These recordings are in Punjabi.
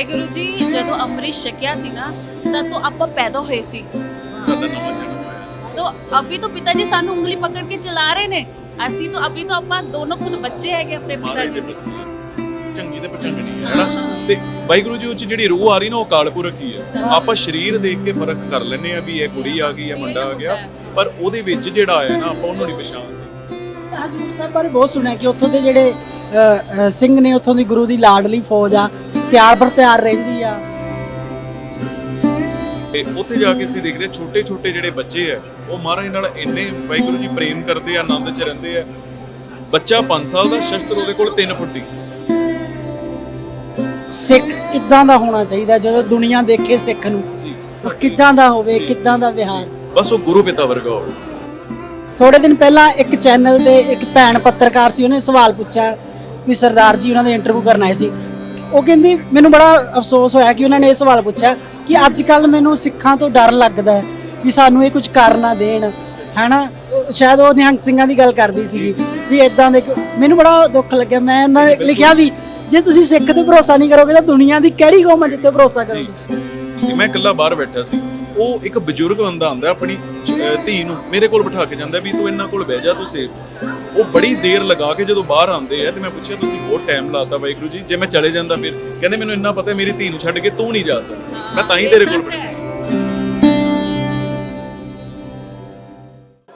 ਵਾਹਿਗੁਰੂ ਜੀ ਜਦੋਂ ਅੰਮ੍ਰਿਤ ਛਕਿਆ ਸੀ ਨਾ ਤਦ ਤੋਂ ਆਪਾਂ ਪੈਦਾ ਹੋਏ ਸੀ ਸਾਡਾ ਨਵਾਂ ਜਨਮ ਹੋਇਆ तो अभी तो पिताजी सानू उंगली पकड़ के चला रहे ने ਅਸੀਂ तो अभी तो ਆਪਾਂ ਦੋਨੋਂ ਖੁਦ ਬੱਚੇ ਹੈਗੇ ਆਪਣੇ ਮਹਾਰਾਜ ਪਿਤਾ ਦੇ ਜੀ ਬੱਚੇ ਚੰਗੀ ਤੇ ਪਚੰਗਣੀ ਹੈ ਹਨਾ ਤੇ ਵਾਹਿਗੁਰੂ ਜੀ ਉੱਚ ਜਿਹੜੀ ਰੂਹ ਆ ਰਹੀ ਨਾ ਉਹ ਕਾਲਪੁਰਖ ਹੀ ਹੈ ਆਪਾਂ ਸਰੀਰ ਦੇਖ ਕੇ ਫਰਕ ਕਰ ਲੈਨੇ ਆ ਵੀ ਇਹ ਕੁੜੀ ਆ ਗਈ ਹੈ ਮੁੰਡਾ ਆ ਗਿਆ ਪਰ ਉਹਦੇ ਵਿੱਚ ਜਿਹੜਾ ਆਇਆ ਨਾ ਆਪਾਂ ਉਹਨੂੰ ਨਹੀਂ ਪਛਾਣਦੇ ਹਜ਼ੂਰ ਸਾਹਿਬ ਬਾਰੇ ਬਹੁਤ ਸੁਣਿਆ ਕਿ ਉੱਥੋਂ ਦੇ ਜਿਹੜੇ ਅ, ਅ, ਸਿੰਘ ਨੇ ਉੱਥੋਂ ਦੀ ਗੁਰੂ ਦੀ ਲਾਡਲੀ ਫੌਜ ਆ ਤਿਆਰ ਬਰ ਤਿਆਰ ਰਹਿੰਦੀ ਆ। ਤੇ ਉੱਥੇ ਜਾ ਕੇ ਅਸੀਂ ਦੇਖਦੇ ਛੋਟੇ ਛੋਟੇ ਜਿਹੜੇ ਬੱਚੇ ਆ ਉਹ ਮਹਾਰਾਜ ਨਾਲ ਇੰਨੇ ਵਾਹਿਗੁਰੂ ਜੀ ਪ੍ਰੇਮ ਕਰਦੇ ਆ ਆਨੰਦ ਚ ਰਹਿੰਦੇ ਆ। ਬੱਚਾ 5 ਸਾਲ ਦਾ ਸ਼ਸਤਰ ਉਹਦੇ ਕੋਲ 3 ਫੁੱਟੀ। ਸਿੱਖ ਕਿੱਦਾਂ ਦਾ ਹੋਣਾ ਚਾਹੀਦਾ ਜਦੋਂ ਦੁਨੀਆ ਦੇਖੇ ਸਿੱਖ ਨੂੰ? ਜੀ ਉਹ ਕਿੱਦਾਂ ਦਾ ਹੋਵੇ ਕਿੱਦਾਂ ਦਾ ਵਿਹਾਰ? ਬਸ ਉਹ ਗੁਰੂ ਪਿਤਾ ਵਰਗਾ ਹੋਵੇ। ਥੋੜੇ ਦਿਨ ਪਹਿਲਾਂ ਇੱਕ ਚੈਨਲ ਤੇ ਇੱਕ ਭੈਣ ਪੱਤਰਕਾਰ ਸੀ, ਉਹਨੇ ਸਵਾਲ ਪੁੱਛਿਆ ਕਿ ਸਰਦਾਰ ਜੀ ਉਹਨਾਂ ਦੇ ਇੰਟਰਵਿਊ ਕਰਨ ਆਏ ਸੀ। ਉਹ ਕਹਿੰਦੀ, ਮੈਨੂੰ ਬੜਾ ਅਫਸੋਸ ਹੋਇਆ ਕਿ ਉਹਨਾਂ ਨੇ ਇਹ ਸਵਾਲ ਪੁੱਛਿਆ ਕਿ ਅੱਜ ਕੱਲ ਮੈਨੂੰ ਸਿੱਖਾਂ ਤੋਂ ਡਰ ਲੱਗਦਾ ਹੈ ਵੀ ਸਾਨੂੰ ਇਹ ਕੁਝ ਕਰ ਨਾ ਦੇਣ। ਹੈਨਾ? ਉਹ ਸ਼ਾਇਦ ਉਹ ਨਿਹੰਗ ਸਿੰਘਾਂ ਦੀ ਗੱਲ ਕਰਦੀ ਸੀਗੀ ਵੀ ਇਦਾਂ ਦੇ ਮੈਨੂੰ ਬੜਾ ਦੁੱਖ ਲੱਗਿਆ। ਮੈਂ ਉਹਨਾਂ ਨੇ ਲਿਖਿਆ ਵੀ, ਜੇ ਤੁਸੀਂ ਸਿੱਖ ਤੇ ਭਰੋਸਾ ਨਹੀਂ ਕਰੋਗੇ ਤਾਂ ਦੁਨੀਆ ਦੀ ਕਿਹੜੀ ਕੌਮ ਹੈ ਜਿੱਤੇ ਭਰੋਸਾ ਜੀ ਕਰੋਗੇ ਮੈਂ ਇਕੱਲਾ ਬਾਹਰ ਬੈਠਾ ਸੀ। ਉਹ ਇੱਕ ਬਜ਼ੁਰਗ ਬੰਦਾ ਆਂਦਾ ਆਪਣੀ ਧੀ ਨੂੰ ਮੇਰੇ ਕੋਲ ਬਿਠਾ ਕੇ ਜਾਂਦਾ ਵੀ ਤੂੰ ਇਹਨਾਂ ਕੋਲ ਬਹਿ ਜਾ ਤੂੰ ਸੇਫ ਉਹ ਬੜੀ ਦੇਰ ਲਗਾ ਕੇ ਜਦੋਂ ਬਾਹਰ ਆਉਂਦੇ ਆ ਤੇ ਮੈਂ ਪੁੱਛਿਆ ਤੁਸੀਂ ਬਹੁਤ ਟਾਈਮ ਲਾਤਾ ਵਾਹਿਗੁਰੂ ਜੀ। ਜੇ ਮੈਂ ਚਲੇ ਜਾਂਦਾ ਫਿਰ? ਕਹਿੰਦੇ ਮੈਨੂੰ ਇੰਨਾ ਪਤਾ ਮੇਰੀ ਧੀ ਨੂੰ ਛੱਡ ਕੇ ਤੂੰ ਨਹੀਂ ਜਾ ਸਕਦਾ। ਮੈਂ ਤਾਂ ਹੀ ਤੇਰੇ ਕੋਲ ਬਿਠਾ।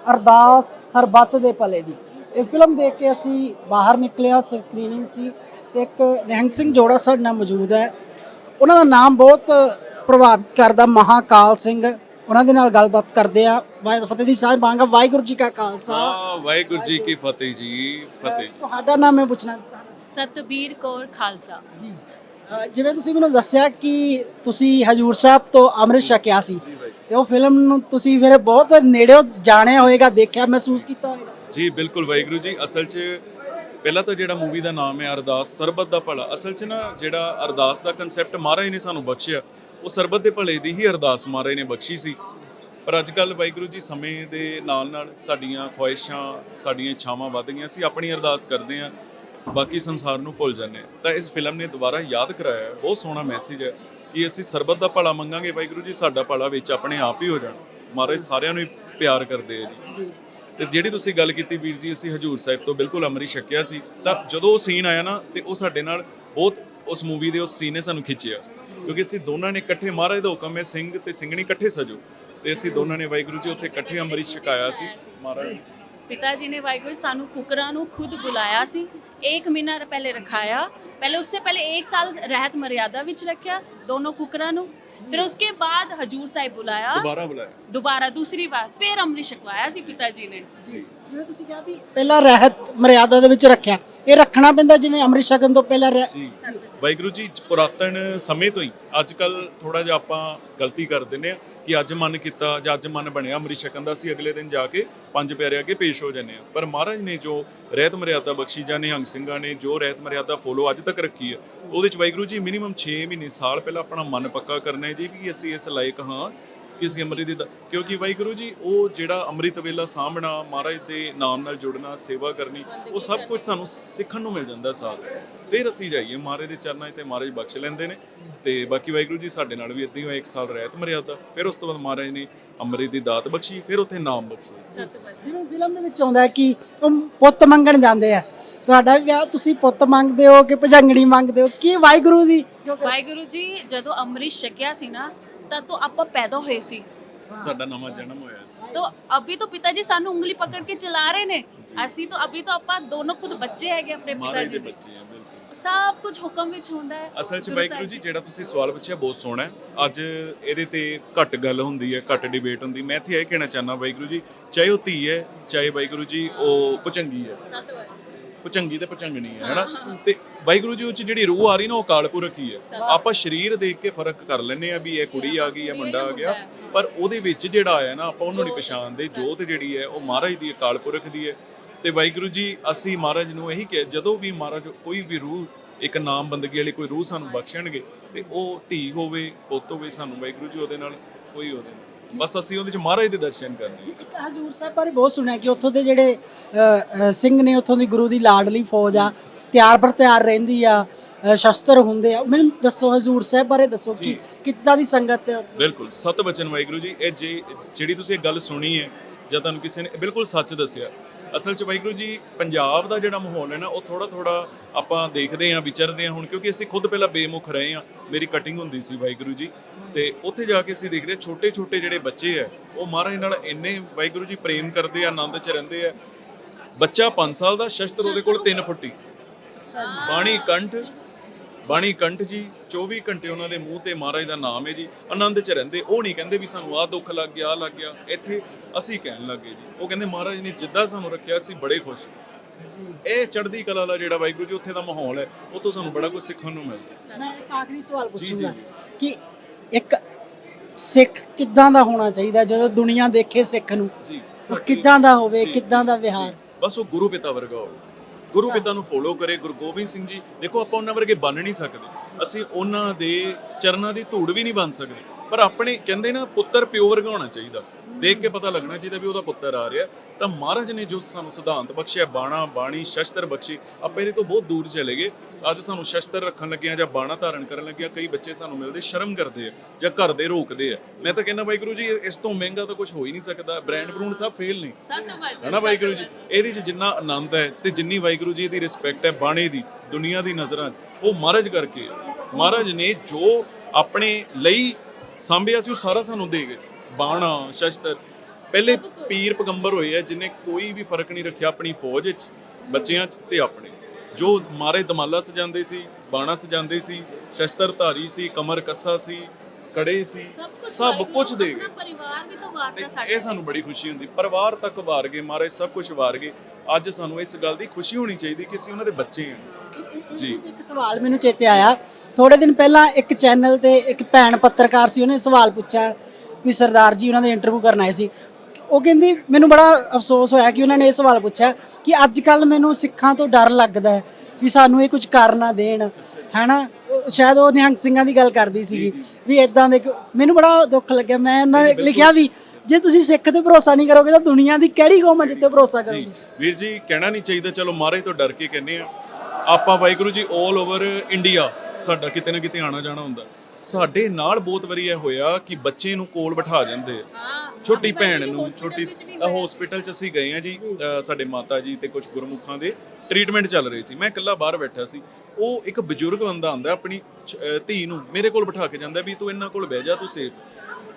ਅਰਦਾਸ ਸਰਬੱਤ ਦੇ ਭਲੇ ਦੀ। ਇਹ ਫਿਲਮ ਦੇਖ ਕੇ ਅਸੀਂ ਬਾਹਰ ਨਿਕਲਿਆ ਸਕਰੀਨਿੰਗ ਸੀ। ਇੱਕ ਨਿਹੰਗ ਸਿੰਘ ਜੋੜਾ ਸਾਡੇ ਨਾਲ ਮੌਜੂਦ ਹੈ। ਉਹਨਾਂ ਦਾ ਨਾਮ ਬਹੁਤ ਪ੍ਰਭਾਵਿਤ ਕਰਦਾ ਮਹਾਕਾਲ ਸਿੰਘ। ਉਹਨਾਂ ਦੇ ਨਾਲ ਗੱਲਬਾਤ ਕਰਦੇ ਆ ਵਾਹਿਗੁਰੂ ਫਤਿਹ ਦੀ ਸਾਹਿਬ ਮੰਗਾ ਵਾਹਿਗੁਰੂ ਜੀ ਕਾ ਖਾਲਸਾ। ਹਾਂ ਵਾਹਿਗੁਰੂ ਜੀ ਕੀ ਫਤਿਹ ਜੀ ਫਤਿਹ। ਤੁਹਾਡਾ ਨਾਮ ਮੈਂ ਪੁੱਛਣਾ ਸਤਬੀਰ ਕੌਰ ਖਾਲਸਾ। ਜੀ। ਅ, ਜਿਵੇਂ ਤੁਸੀਂ ਮੈਨੂੰ ਦੱਸਿਆ ਕਿ ਤੁਸੀਂ ਹਜੂਰ ਸਾਹਿਬ ਤੋਂ ਅੰਮ੍ਰਿਤ ਛਕਿਆ ਸੀ ਤੇ ਉਹ ਫਿਲਮ ਨੂੰ ਤੁਸੀਂ ਫਿਰ ਬਹੁਤ ਨੇੜਿਓਂ ਜਾਣਿਆ ਹੋਵੇਗਾ ਦੇਖਿਆ ਮਹਿਸੂਸ ਕੀਤਾ ਹੋਵੇਗਾ ਜੀ ਬਿਲਕੁਲ ਵਾਹਿਗੁਰੂ ਜੀ। ਅਸਲ 'ਚ ਪਹਿਲਾਂ ਤਾਂ ਜਿਹੜਾ ਮੂਵੀ ਦਾ ਨਾਮ ਹੈ ਅਰਦਾਸ ਸਰਬਤ ਦਾ ਭਲਾ। ਅਸਲ 'ਚ ਨਾ ਜਿਹੜਾ ਅਰਦਾਸ ਦਾ ਕਨਸੈਪਟ ਮਹਾਰਾਜ ਨੇ ਸਾਨੂੰ ਬਖਸ਼ਿਆ। ਉਹ ਸਰਬਤ ਦੇ ਭਲੇ ਦੀ ਹੀ ਅਰਦਾਸ ਮਹਾਰਾਜ ਨੇ, ਬਖਸ਼ੀ ਸੀ। ਪਰ ਅੱਜ ਕੱਲ ਵਾਹਿਗੁਰੂ ਜੀ ਸਮੇਂ ਦੇ ਨਾਲ ਨਾਲ ਸਾਡੀਆਂ ਖੁਆਇਸ਼ਾਂ, ਸਾਡੀਆਂ ਇੱਛਾਵਾਂ ਵੱਧ ਗਈਆਂ। ਸੀ ਆਪਣੀ ਅਰਦਾਸ ਕਰਦੇ ਹਾਂ, ਬਾਕੀ ਸੰਸਾਰ ਨੂੰ ਭੁੱਲ ਜਾਂਦੇ ਹਾਂ। ਤਾਂ ਇਸ ਫਿਲਮ ਨੇ ਦੁਬਾਰਾ ਯਾਦ ਕਰਾਇਆ, ਬਹੁਤ ਸੋਹਣਾ ਮੈਸੇਜ ਹੈ ਕਿ ਅਸੀਂ ਸਰਬਤ ਦਾ ਭਲਾ ਮੰਗਾਂਗੇ, ਵਾਹਿਗੁਰੂ ਜੀ, ਸਾਡਾ ਭਲਾ ਵਿੱਚ ਆਪਣੇ ਆਪ ਹੀ ਹੋ ਜਾਣਾ। ਮਹਾਰਾਜ, ਸਾਰਿਆਂ ਨੂੰ ਹੀ ਪਿਆਰ ਕਰਦੇ ਆ ਜੀ। ਤੇ ਜਿਹੜੀ ਤੁਸੀਂ ਗੱਲ ਕੀਤੀ ਵੀਰ ਜੀ, ਅਸੀਂ ਹਜੂਰ ਸਾਹਿਬ ਤੋਂ ਬਿਲਕੁਲ ਅੰਮ੍ਰਿਤ ਛਕਿਆ ਸੀ। ਤਾਂ ਜਦੋਂ ਉਹ ਸੀਨ ਆਇਆ ਨਾ, ਤੇ ਉਹ ਸਾਡੇ ਨਾਲ ਬਹੁਤ ਉਸ ਮੂਵੀ ਦੇ ਉਸ ਸੀਨ ਨੇ ਸਾਨੂੰ ਖਿੱਚਿਆ। ਕਿਉਂਕਿ ਅਸੀਂ ਦੋਨਾਂ ਨੇ ਇਕੱਠੇ ਮਹਾਰਾਜ ਦਾ ਹੁਕਮ ਹੈ, ਸਿੰਘ ਤੇ ਸਿੰਘਣੀ ਇਕੱਠੇ ਸਜੋ। ਤੇ ਅਸੀਂ ਦੋਨਾਂ ਨੇ ਵਾਹਿਗੁਰੂ ਜੀ ਉੱਥੇ ਇਕੱਠੇ ਅੰਮ੍ਰਿਤ ਛਕਾਇਆ ਸੀ, ਮਹਾਰਾਜ। ਪਿਤਾ ਜੀ ਨੇ ਵਾਹਿਗੁਰੂ ਸਾਨੂੰ ਕੁਕਰਾਂ ਨੂੰ ਖੁਦ ਬੁਲਾਇਆ ਸੀ 1 ਮਹੀਨਾ ਪਹਿਲੇ ਰਖਾਇਆ। ਪਹਿਲੇ, ਉਸੇ ਪਹਿਲੇ 1 ਸਾਲ ਰਹਿਤ ਮਰਿਆਦਾ ਵਿੱਚ ਰੱਖਿਆ, ਦੋਨੋਂ ਕੁਕਰਾਂ ਨੂੰ। ਫਿਰ ਉਸਕੇ ਬਾਅਦ ਹਜੂਰ ਸਾਹਿਬ ਬੁਲਾਇਆ। ਦੁਬਾਰਾ ਬੁਲਾਇਆ। ਦੁਬਾਰਾ ਦੂਸਰੀ ਵਾਰ ਫਿਰ ਅੰਮ੍ਰਿਤ ਛਕਵਾਇਆ ਸੀ ਪਿਤਾ ਜੀ ਨੇ। ਜਿਵੇਂ ਤੁਸੀਂ ਕਿਹਾ ਵੀ ਪਹਿਲਾਂ ਰਹਿਤ ਮਰਿਆਦਾ ਦੇ ਵਿੱਚ ਰੱਖਿਆ। ਇਹ ਰੱਖਣਾ ਪੈਂਦਾ ਜਿਵੇਂ ਅੰਮ੍ਰਿਤ ਛਕਣ ਤੋਂ ਪਹਿਲਾਂ ਰਹਿ- ਜੀ। ਵਾਹਿਗੁਰੂ ਜੀ ਪੁਰਾਤਨ ਸਮੇਂ ਤੋਂ ਹੀ ਅੱਜ ਕੱਲ ਥੋੜਾ ਜਿਹਾ ਆਪਾਂ ਗਲਤੀ ਕਰ ਦਿੰਦੇ ਆ ਕਿ ਅੱਜ ਮਨ ਕੀਤਾ ਜਾਂ ਅੱਜ ਮਨ ਬਣਿਆ ਅੰਮ੍ਰਿਤ ਛਕਣ ਦਾ ਸੀ ਅਗਲੇ ਦਿਨ ਜਾ ਕੇ ਪੰਜ ਪਿਆਰੇ ਅੱਗੇ ਪੇਸ਼ ਹੋ ਜਾਂਦੇ ਆ ਪਰ ਮਹਾਰਾਜ ਨੇ ਜੋ ਰਹਿਤ ਮਰਿਆਦਾ ਬਖਸ਼ੀ ਜਾਂ ਨਿਹੰਗ ਸਿੰਘਾਂ ਨੇ ਜੋ ਰਹਿਤ ਮਰਿਆਦਾ ਫੋਲੋ ਅੱਜ ਤੱਕ ਰੱਖੀ ਹੈ, ਉਹਦੇ ਚ ਵਾਹਿਗੁਰੂ ਜੀ ਮਿਨੀਮਮ 6 ਮਹੀਨੇ, ਸਾਲ ਪਹਿਲਾਂ ਆਪਣਾ ਮਨ ਪੱਕਾ ਕਰਨਾ ਹੈ ਜੀ, ਵੀ ਅਸੀਂ ਇਸ ਲਾਇਕ ਹਾਂ ਕਿ ਅਸੀਂ ਅੰਮ੍ਰਿਤ ਦੀ ਕਿਉਂਕਿ ਵਾਹਿਗੁਰੂ ਜੀ ਉਹ ਜਿਹੜਾ ਅੰਮ੍ਰਿਤ ਵੇਲਾ ਸਾਂਭਣਾ ਮਹਾਰਾਜ ਦੇ ਨਾਮ ਨਾਲ ਜੁੜਨਾ ਸੇਵਾ ਕਰਨੀ ਉਹ ਸਭ ਕੁਝ ਸਾਨੂੰ ਸਿੱਖਣ ਨੂੰ ਮਿਲ ਜਾਂਦਾ ਸਾਲ ਫਿਰ ਅਸੀਂ ਜਾਈਏ ਮਹਾਰਾਜ ਦੇ ਚਰਨਾਂ 'ਚ ਤੇ ਮਹਾਰਾਜ ਬਖਸ਼ ਲੈਂਦੇ ਨੇ। ਤੇ ਬਾਕੀ ਵਾਹਿਗੁਰੂ ਜੀ ਸਾਡੇ ਨਾਲ ਵੀ ਇਦਾਂ ਹੀ ਹੋਇਆ ਇੱਕ ਸਾਲ ਰਹਿਤ ਮਰਿਆਦਾ। ਫਿਰ ਉਸ ਤੋਂ ਬਾਅਦ ਮਹਾਰਾਜ ਨੇ ਅੰਮ੍ਰਿਤ ਦੀ ਦਾਤ ਬਖਸ਼ੀ ਫਿਰ ਉੱਥੇ ਨਾਮ ਬਖਸ਼ਿਆ। ਸਤਿ ਜਿਵੇਂ ਫਿਲਮ ਦੇ ਵਿੱਚ ਆਉਂਦਾ ਹੈ ਕਿ ਉਹ ਪੁੱਤ ਮੰਗਣ ਜਾਂਦੇ ਆ। ਤੁਹਾਡਾ ਵੀ ਵਿਆਹ ਤੁਸੀਂ ਪੁੱਤ ਮੰਗਦੇ ਹੋ ਕਿ ਭਜੰਗੜੀ ਮੰਗਦੇ ਹੋ? ਕੀ ਵਾਹਿਗੁਰੂ ਦੀ ਜੋ ਵਾਹਿਗੁਰੂ ਜੀ ਜਦੋਂ ਅੰਮ੍ਰਿਤ ਛਕਿਆ ਸੀ ਨਾ ਤਦ ਤੋਂ ਆਪਾਂ ਪੈਦਾ ਹੋਏ ਸੀ ਸਾਡਾ ਨਵਾਂ ਜਨਮ ਹੋਇਆ ਸੀ तो अभी तो पिताजी सानू उंगली पकड़ के चला रहे ने ਅਸੀਂ तो अभी तो ਆਪਾਂ ਦੋਨੋਂ ਖੁਦ ਬੱਚੇ ਹੈਗੇ ਆਪਣੇ ਮਹਾਰਾਜ ਪਿਤਾ ਦੇ ਜੀ ਦੇ ਬੱਚੇ ਆ ਬਿਲਕੁਲ ਸਭ ਕੁਝ ਹੁਕਮ ਵਿੱਚ ਹੁੰਦਾ ਹੈ ਅਸਲ 'ਚ ਗੁਰੂ ਵਾਹਿਗੁਰੂ ਸਾਹਿਬ ਜੀ ਜਿਹੜਾ ਤੁਸੀਂ ਸਵਾਲ ਪੁੱਛਿਆ ਬਹੁਤ ਸੋਹਣਾ ਹੈ ਅੱਜ ਇਹਦੇ ਤੇ ਘੱਟ ਗੱਲ ਹੁੰਦੀ ਹੈ ਘੱਟ ਡਿਬੇਟ ਹੁੰਦੀ ਮੈਂ ਇੱਥੇ ਇਹ ਕਹਿਣਾ ਚਾਹੁੰਦਾ ਵਾਹਿਗੁਰੂ ਜੀ ਚਾਹੇ ਉਹ ਧੀ ਹੈ ਚਾਹੇ ਵਾਹਿਗੁਰੂ ਜੀ ਉਹ ਪੁਚੰਗੀ ਹੈ ਸਤਿ ਪੁਚੰਗੀ ਤੇ ਪੁਚੰਗਣੀ ਹੈ ਹੈਨਾ? ਤੇ ਵਾਹਿਗੁਰੂ ਜੀ ਉੱਚ ਜਿਹੜੀ ਰੂਹ ਆ ਰਹੀ ਨਾ ਉਹ ਕਾਲਪੁਰਖ ਹੀ ਹੈ। ਆਪਾਂ ਸਰੀਰ ਦੇਖ ਕੇ ਫ਼ਰਕ ਕਰ ਲੈਨੇ ਆ ਵੀ ਇਹ ਕੁੜੀ ਆ ਗਈ ਹੈ ਮੁੰਡਾ ਆ ਗਿਆ। ਪਰ ਉਹਦੇ ਵਿੱਚ ਜਿਹੜਾ ਆਇਆ ਨਾ ਆਪਾਂ ਉਹਨੂੰ ਨਹੀਂ ਪਛਾਣਦੇ ਜੋਤ ਜਿਹੜੀ ਹੈ ਉਹ ਮਹਾਰਾਜ ਦੀ ਹੈ ਕਾਲਪੁਰਖ ਦੀ ਹੈ। ਤੇ ਵਾਹਿਗੁਰੂ ਜੀ ਅਸੀਂ ਮਹਾਰਾਜ ਨੂੰ ਇਹੀ ਕਿ ਜਦੋਂ ਵੀ ਮਹਾਰਾਜ ਕੋਈ ਵੀ ਰੂਹ ਇੱਕ ਨਾਮ ਬੰਦਗੀ ਵਾਲੀ ਕੋਈ ਰੂਹ ਸਾਨੂੰ ਬਖਸ਼ਣਗੇ ਤੇ ਉਹ ਧੀ ਹੋਵੇ ਪੁੱਤ ਹੋਵੇ ਸਾਨੂੰ ਵਾਹਿਗੁਰੂ ਜੀ ਉਹਦੇ ਨਾਲ ਕੋਈ ਉਹਦੇ ਨਾਲ ਬਸ ਅਸੀਂ ਉਹਦੇ ਚ ਮਹਾਰਾਜ ਦੇ ਦਰਸ਼ਨ ਕਰਨੇ ਆ। ਇੱਕ ਹਜ਼ੂਰ ਸਾਹਿਬ ਬਾਰੇ ਬਹੁਤ ਸੁਣਿਆ ਕਿ ਉੱਥੋਂ ਦੇ ਜਿਹੜੇ ਅ, ਅ, ਸਿੰਘ ਨੇ ਉੱਥੋਂ ਦੀ ਗੁਰੂ ਦੀ ਲਾਡਲੀ ਫੌਜ ਆ ਤਿਆਰ ਪਰ ਤਿਆਰ ਰਹਿੰਦੀ ਆ ਅ, ਸ਼ਸਤਰ ਹੁੰਦੇ ਆ ਮੈਨੂੰ ਦੱਸੋ ਹਜ਼ੂਰ ਸਾਹਿਬ ਬਾਰੇ ਦੱਸੋ ਕਿ ਜੀ। ਕਿੱਦਾਂ ਦੀ ਸੰਗਤ ਹੈ ਉੱਥੇ? ਬਿਲਕੁਲ ਸਤ ਬਚਨ ਵਾਹਿਗੁਰੂ ਜੀ ਇਹ ਜੇ ਜਿਹੜੀ ਤੁਸੀਂ ਇਹ ਗੱਲ ਸੁਣੀ ਹੈ ਜਾਂ ਤੁਹਾਨੂੰ ਕਿਸੇ ਨੇ ਇਹ ਬਿਲਕੁਲ ਸੱਚ ਦੱਸਿਆ ਅਸਲ 'ਚ ਵਾਹਿਗੁਰੂ ਜੀ ਪੰਜਾਬ ਦਾ ਜਿਹੜਾ ਮਾਹੌਲ ਹੈ ਨਾ ਉਹ ਥੋੜਾ ਥੋੜਾ ਆਪਾਂ ਦੇਖਦੇ ਹਾਂ ਵਿਚਰਦੇ ਹਾਂ ਹੁਣ ਕਿਉਂਕਿ ਅਸੀਂ ਖੁਦ ਪਹਿਲਾਂ ਬੇਮੁਖ ਰਹੇ ਹਾਂ। ਮੇਰੀ ਕਟਿੰਗ ਹੁੰਦੀ ਸੀ ਵਾਹਿਗੁਰੂ ਜੀ ਤੇ ਉੱਥੇ ਜਾ ਕੇ ਅਸੀਂ ਦੇਖਦੇ ਛੋਟੇ ਛੋਟੇ ਜਿਹੜੇ ਬੱਚੇ ਆ ਉਹ ਮਹਾਰਾਜ ਨਾਲ ਇੰਨੇ ਵਾਹਿਗੁਰੂ ਜੀ ਪ੍ਰੇਮ ਕਰਦੇ ਆ ਆਨੰਦ 'ਚ ਰਹਿੰਦੇ ਆ। ਬੱਚਾ 5 ਸਾਲ ਦਾ ਸ਼ਸਤਰ ਉਹਦੇ ਕੋਲ 3 ਫੁੱਟੀ। ਬਾਣੀ ਕੰਠ ਬਾਣੀ ਕੰਠ ਜੀ 24 ਘੰਟੇ ਉਹਨਾਂ ਦੇ ਮੂੰਹ ਤੇ ਮਹਾਰਾਜ ਦਾ ਨਾਮ ਹੈ ਜੀ। ਆਨੰਦ ਚ ਰਹਿੰਦੇ ਉਹ ਨਹੀਂ ਕਹਿੰਦੇ ਵੀ ਸਾਨੂੰ ਆਹ ਦੁੱਖ ਲੱਗ ਗਿਆ ਆਹ ਲੱਗ ਗਿਆ। ਇੱਥੇ ਅਸੀਂ ਕਹਿਣ ਲੱਗੇ ਜੀ। ਉਹ ਕਹਿੰਦੇ ਮਹਾਰਾਜ ਨੇ ਜਿੱਦਾਂ ਸਾਨੂੰ ਰੱਖਿਆ ਅਸੀਂ ਬੜੇ ਖੁਸ਼ ਇਹ ਚੜ੍ਹਦੀ ਕਲਾ ਵਾਲਾ ਜਿਹੜਾ ਵਾਹਿਗੁਰੂ ਜੀ ਉੱਥੇ ਦਾ ਮਾਹੌਲ ਹੈ ਉਹ ਤੋਂ ਸਾਨੂੰ ਬੜਾ ਕੁਝ ਸਿੱਖਣ ਨੂੰ ਮਿਲਦਾ। ਮੈਂ ਇੱਕ ਆਖਰੀ ਸਵਾਲ ਪੁੱਛੂੰਗਾ। ਕਿ ਇੱਕ ਸਿੱਖ ਕਿੱਦਾਂ ਦਾ ਹੋਣਾ ਚਾਹੀਦਾ ਜਦੋਂ ਦੁਨੀਆ ਦੇਖੇ ਸਿੱਖ ਨੂੰ? ਜੀ ਉਹ ਕਿੱਦਾਂ ਦਾ ਹੋਵੇ ਕਿੱਦਾਂ ਦਾ ਵਿਹਾਰ? ਬਸ ਉਹ ਗੁਰੂ ਪਿਤਾ ਵਰਗਾ ਹੋਵੇ। ਗੁਰੂ ਪਿਤਾ ਨੂੰ ਫੋਲੋ ਕਰੇ ਗੁਰੂ ਗੋਬਿੰਦ ਸਿੰਘ ਜੀ ਦੇਖੋ ਆਪਾਂ ਉਹਨਾਂ ਵਰਗੇ ਬਣ ਨਹੀਂ ਸਕਦੇ। ਅਸੀਂ ਉਹਨਾਂ ਦੇ ਚਰਨਾਂ ਦੀ ਧੂੜ ਵੀ ਨਹੀਂ ਬਣ ਸਕਦੇ। ਪਰ ਆਪਣੇ ਕਹਿੰਦੇ ਨਾ ਪੁੱਤਰ ਪਿਓ ਵਰਗਾ ਹੋਣਾ ਚਾਹੀਦਾ। ਦੇਖ ਕੇ ਪਤਾ ਲੱਗਣਾ ਚਾਹੀਦਾ ਵੀ ਉਹਦਾ ਪੁੱਤਰ ਆ ਰਿਹਾ ਤਾਂ ਮਹਾਰਾਜ ਨੇ ਜੋ ਸਾਨੂੰ ਸਿਧਾਂਤ ਬਖਸ਼ਿਆ ਬਾਣਾ ਬਾਣੀ ਸ਼ਸਤਰ ਬਖਸ਼ੀ ਆਪਾਂ ਇਹਦੇ ਤੋਂ ਬਹੁਤ ਦੂਰ ਚਲੇ ਗਏ। ਅੱਜ ਸਾਨੂੰ ਸ਼ਸਤਰ ਰੱਖਣ ਲੱਗਿਆ ਜਾਂ ਬਾਣਾ ਧਾਰਨ ਕਰਨ ਲੱਗਿਆ ਕਈ ਬੱਚੇ ਸਾਨੂੰ ਮਿਲਦੇ ਸ਼ਰਮ ਕਰਦੇ ਆ ਜਾਂ ਘਰ ਦੇ ਰੋਕਦੇ ਆ। ਮੈਂ ਤਾਂ ਕਹਿੰਦਾ ਵਾਹਿਗੁਰੂ ਜੀ ਇਸ ਤੋਂ ਮਹਿੰਗਾ ਤਾਂ ਕੁਝ ਹੋ ਹੀ ਨਹੀਂ ਸਕਦਾ। ਬ੍ਰਾਂਡ ਬਰੂੰਡ ਸਭ ਫੇਲ ਨੇ। ਸਤ ਵਚਨ ਹਨਾ ਵਾਹਿਗੁਰੂ ਜੀ? ਇਹਦੇ 'ਚ ਜਿੰਨਾ ਆਨੰਦ ਹੈ ਤੇ ਜਿੰਨੀ ਵਾਹਿਗੁਰੂ ਜੀ ਦੀ ਰਿਸਪੈਕਟ ਹੈ ਬਾਣੇ ਦੀ ਦੁਨੀਆ ਦੀ ਨਜ਼ਰਾਂ ਉਹ ਮਹਾਰਾਜ ਕਰਕੇ ਹੈ। ਮਹਾਰਾਜ ਨੇ ਜੋ ਆਪਣੇ ਲਈ ਸਾਂਭਿਆ ਸੀ ਉਹ ਸਾਰਾ ਸਾਨੂੰ ਦੇ ਗਏ। ਬਾਣਾ ਸ਼ਸਤਰ। ਪਹਿਲੇ ਪੀਰ ਪਗੰਬਰ ਹੋਏ ਆ ਜਿਨੇ ਕੋਈ ਵੀ ਫ਼ਰਕ ਨਹੀਂ ਰੱਖਿਆ ਆਪਣੀ ਫੌਜ 'ਚ ਬੱਚਿਆਂ 'ਚ ਤੇ ਆਪਣੇ। ਜੋ ਮਾਰੇ ਦਮਾਲਾ ਸਜਾਉਂਦੇ ਸੀ ਬਾਣਾ ਸਜਾਉਂਦੇ ਸੀ ਸ਼ਸਤਰ ਧਾਰੀ ਸੀ ਕਮਰ ਕੱਸਾ ਸੀ ਕੜੇ ਸੀ ਸਭ ਕੁਝ ਦੇ ਗਏ। ਪਰਿਵਾਰ ਵੀ ਤਾਂ ਵਾਰਤਾ ਤੇ ਸਾਡੇ ਇਹ ਸਾਨੂੰ ਬੜੀ ਖੁਸ਼ੀ ਹੁੰਦੀ। ਪਰਿਵਾਰ ਤੱਕ ਵਾਰ ਗਏ ਮਹਾਰਾਜ ਸਭ ਕੁਝ ਵਾਰ ਗਏ। ਅੱਜ ਸਾਨੂੰ ਇਸ ਗੱਲ ਦੀ ਖੁਸ਼ੀ ਹੋਣੀ ਚਾਹੀਦੀ ਕਿ ਅਸੀਂ ਉਹਨਾਂ ਦੇ ਬੱਚੇ ਹਾਂ। ਜੀ। ਇੱਕ ਸਵਾਲ ਮੈਨੂੰ ਚੇਤੇ ਆਇਆ। ਥੋੜੇ ਦਿਨ ਪਹਿਲਾਂ ਇੱਕ ਚੈਨਲ ਤੇ ਇੱਕ ਭੈਣ ਪੱਤਰਕਾਰ ਸੀ ਉਹਨੇ ਸਵਾਲ ਪੁੱਛਿਆ ਕਿ ਸਰਦਾਰ ਜੀ ਉਹਨਾਂ ਦੇ ਇੰਟਰਵਿਊ ਕਰਨ ਆਏ ਸੀ। ਉਹ ਕਹਿੰਦੀ ਮੈਨੂੰ ਬੜਾ ਅਫਸੋਸ ਹੋਇਆ ਕਿ ਉਹਨਾਂ ਨੇ ਇਹ ਸਵਾਲ ਪੁੱਛਿਆ ਕਿ ਅੱਜ ਕੱਲ ਮੈਨੂੰ ਸਿੱਖਾਂ ਤੋਂ ਡਰ ਲੱਗਦਾ ਹੈ ਵੀ ਸਾਨੂੰ ਇਹ ਕੁਝ ਕਰ ਨਾ ਦੇਣ ਹੈਨਾ? ਸ਼ਾਇਦ ਉਹ ਨਿਹੰਗ ਸਿੰਘਾਂ ਦੀ ਗੱਲ ਕਰਦੀ ਸੀਗੀ ਵੀ ਇਦਾਂ ਦੇ ਮੈਨੂੰ ਬੜਾ ਦੁੱਖ ਲੱਗਿਆ। ਮੈਂ ਉਹਨਾਂ ਨੇ ਲਿਖਿਆ ਵੀ ਜੇ ਤੁਸੀਂ ਸਿੱਖ ਤੇ ਭਰੋਸਾ ਨਹੀਂ ਕਰੋਗੇ ਤਾਂ ਦੁਨੀਆ ਦੀ ਕਿਹੜੀ ਕੌਮ ਹੈ ਜਿੱਤੇ ਭਰੋਸਾ ਕਰੋਗੇ? ਵੀਰ ਜੀ ਕਹਿਣਾ ਨਹੀਂ ਚਾਹੀਦਾ। ਚਲੋ ਮਹਾਰਾਜ ਤੋਂ ਡਰ ਕੇ ਕਹਿੰਦੇ ਆ। ਆਪਾਂ ਵਾਹਿਗੁਰੂ ਜੀ 올 ਓਵਰ ਇੰਡੀਆ ਸਾਡਾ ਕਿਤੇ ਨਾ ਕਿਤੇ ਆਣਾ ਜਾਣਾ ਹੁੰਦਾ। ਸਾਡੇ ਨਾਲ ਬਹੁਤ ਵਾਰੀ ਇਹ ਹੋਇਆ ਕਿ ਬੱਚੇ ਨੂੰ ਕੋਲ ਬਿਠਾ ਜਾਂਦੇ। ਆ ਛੋਟੀ ਭੈਣ ਨੂੰ ਛੋਟੀ ਹਸਪੀਟਲ ਚ ਅਸੀਂ ਗਏ ਆ ਜੀ ਸਾਡੇ ਮਾਤਾ ਜੀ ਤੇ ਕੁਝ ਗੁਰਮੁਖਾਂ ਦੇ ਟ੍ਰੀਟਮੈਂਟ ਚੱਲ ਰਹੀ ਸੀ। ਮੈਂ ਇਕੱਲਾ ਬਾਹਰ ਬੈਠਾ ਸੀ। ਉਹ ਇੱਕ ਬਜ਼ੁਰਗ ਬੰਦਾ ਆਂਦਾ ਆਪਣੀ ਧੀ ਨੂੰ ਮੇਰੇ ਕੋਲ ਬਿਠਾ ਕੇ ਜਾਂਦਾ ਵੀ ਤੂੰ ਇਹਨਾਂ ਕੋਲ ਬਹਿ ਜਾ ਤੂੰ ਸੇਫ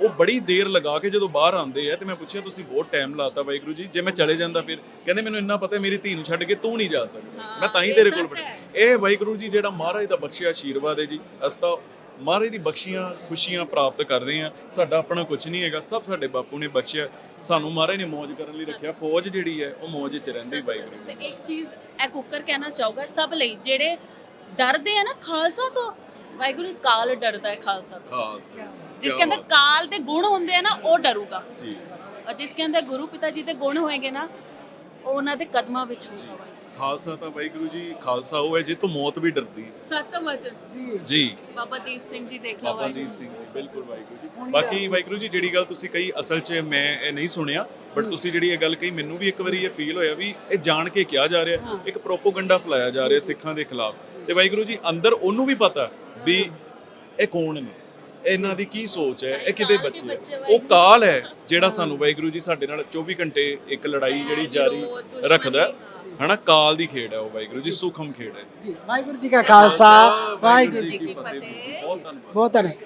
ਉਹ ਬੜੀ ਦੇਰ ਲਗਾ ਕੇ ਜਦੋਂ ਬਾਹਰ ਆਉਂਦੇ ਆ ਤੇ ਮੈਂ ਪੁੱਛਿਆ ਤੁਸੀਂ ਬਹੁਤ ਟਾਈਮ ਲਾਤਾ ਵਾਹਿਗੁਰੂ ਜੀ। ਜੇ ਮੈਂ ਚਲੇ ਜਾਂਦਾ ਫਿਰ? ਕਹਿੰਦੇ ਮੈਨੂੰ ਇੰਨਾ ਪਤਾ ਹੈ ਮੇਰੀ ਧੀ ਨੂੰ ਛੱਡ ਕੇ ਤੂੰ ਨਹੀਂ ਜਾ ਸਕਦਾ। ਮੈਂ ਤਾਂ ਹੀ ਤੇਰੇ ਕੋਲ ਬਿਠਾ ਇਹ ਵਾਹਿਗੁਰੂ ਜੀ ਜਿਹੜਾ ਮਹਾਰਾਜ ਦਾ ਬਖਸ਼ਿਆ ਆਸ਼ੀਰਵਾਦ ਹੈ ਜੀ ਅਸੀਂ ਤਾਂ ਮਹਾਰਾਜ ਦੀ ਬਖਸ਼ੀਆਂ ਖੁਸ਼ੀਆਂ ਪ੍ਰਾਪਤ ਕਰ ਰਹੇ ਹਾਂ। ਸਾਡਾ ਆਪਣਾ ਕੁਝ ਨਹੀਂ ਹੈਗਾ ਸਭ ਸਾਡੇ ਬਾਪੂ ਨੇ ਬਖਸ਼ਿਆ। ਸਾਨੂੰ ਮਹਾਰਾਜ ਨੇ ਮौज ਕਰਨ ਲਈ ਰੱਖਿਆ। ਫੌਜ ਜਿਹੜੀ ਹੈ ਉਹ ਮौज ਵਿੱਚ ਰਹਿੰਦੀ ਵਾਹਿਗੁਰੂ ਤੇ ਇੱਕ ਚੀਜ਼ ਇਹ ਕੁੱਕਰ ਕਹਿਣਾ ਚਾਹੂਗਾ ਸਭ ਲਈ ਜਿਹੜੇ ਡਰਦੇ ਆ ਨਾ ਖਾਲਸਾ ਤੋਂ ਵਾਹਿਗੁਰੂ ਕਾਲ ਡਰਦਾ ਹੈ ਖਾਲਸਾ ਤੋਂ। ਖਾਸ ਜਿਸ ਕੇ ਅੰਦਰ ਕਾਲ ਦੇ ਗੁਣ ਹੁੰਦੇ ਆ ਨਾ ਉਹ ਡਰੂਗਾ। ਜੀ। ਔਰ ਜਿਸ ਕੇ ਅੰਦਰ ਗੁਰੂ ਪਿਤਾ ਜੀ ਦੇ ਗੁਣ ਹੋਏਗੇ ਨਾ ਉਹ ਉਹਨਾਂ ਦੇ ਕਦਮਾਂ ਵਿੱਚ ਹੋਊਗਾ ਖਾਲਸਾ ਤਾਂ ਵਾਹਿਗੁਰੂ ਜੀ ਖਾਲਸਾ ਉਹ ਹੈ ਜਿਹ ਤੋਂ ਮੌਤ ਵੀ ਡਰਦੀ। ਹੈ ਸਤਿ ਵਚਨ। ਜੀ। ਬਾਬਾ ਦੀਪ ਸਿੰਘ ਜੀ ਦੇਖ ਲਓ ਬਾਬਾ ਦੀਪ ਸਿੰਘ ਜੀ ਬਿਲਕੁਲ ਵਾਹਿਗੁਰੂ ਜੀ। ਬਾਕੀ ਵਾਹਿਗੁਰੂ ਜੀ ਜਿਹੜੀ ਗੱਲ ਤੁਸੀਂ ਕਹੀ ਅਸਲ 'ਚ ਮੈਂ ਇਹ ਨਹੀਂ ਸੁਣਿਆ ਬਟ ਤੁਸੀਂ ਜਿਹੜੀ ਇਹ ਗੱਲ ਕਹੀ ਮੈਨੂੰ ਵੀ ਇੱਕ ਵਾਰੀ ਇਹ ਫੀਲ ਹੋਇਆ ਵੀ ਇਹ ਜਾਣ ਕੇ ਕਿਹਾ ਜਾ ਰਿਹਾ ਇੱਕ ਪ੍ਰੋਪੋਗੰਡਾ ਫਲਾਇਆ ਜਾ ਰਿਹਾ ਸਿੱਖਾਂ ਦੇ ਖਿਲਾਫ। ਤੇ ਵਾਹਿਗੁਰੂ ਜੀ ਅੰਦਰ ਉਹਨੂੰ ਵੀ ਪਤਾ ਵੀ ਇਹ ਕੌਣ ਨੇ। ਇਹਨਾਂ ਦੀ ਕੀ ਸੋਚ ਹੈ? ਇਹ ਕਿਤੇ ਬੱਚੇ ਹੈ। ਉਹ ਕਾਲ ਹੈ ਜਿਹੜਾ ਸਾਨੂੰ ਵਾਹਿਗੁਰੂ ਜੀ ਸਾਡੇ ਨਾਲ 24 ਘੰਟੇ ਇੱਕ ਲੜਾਈ ਜਿਹੜੀ ਜਾਰੀ ਰੱਖਦਾ ਹੈ। ਹਨਾ? ਕਾਲ ਦੀ ਖੇਡ ਹੈ ਉਹ ਵਾਹਿਗੁਰੂ ਜੀ ਸੂਖਮ ਖੇਡ ਹੈ। ਜੀ ਵਾਹਿਗੁਰੂ ਜੀ ਕਾ ਖਾਲਸਾ ਵਾਹਿਗੁਰੂ ਜੀ ਕੀ ਫਤਿਹ। ਬਹੁਤ ਧੰਨਵਾਦ। ਬਹੁਤ ਧੰਨਵਾਦ।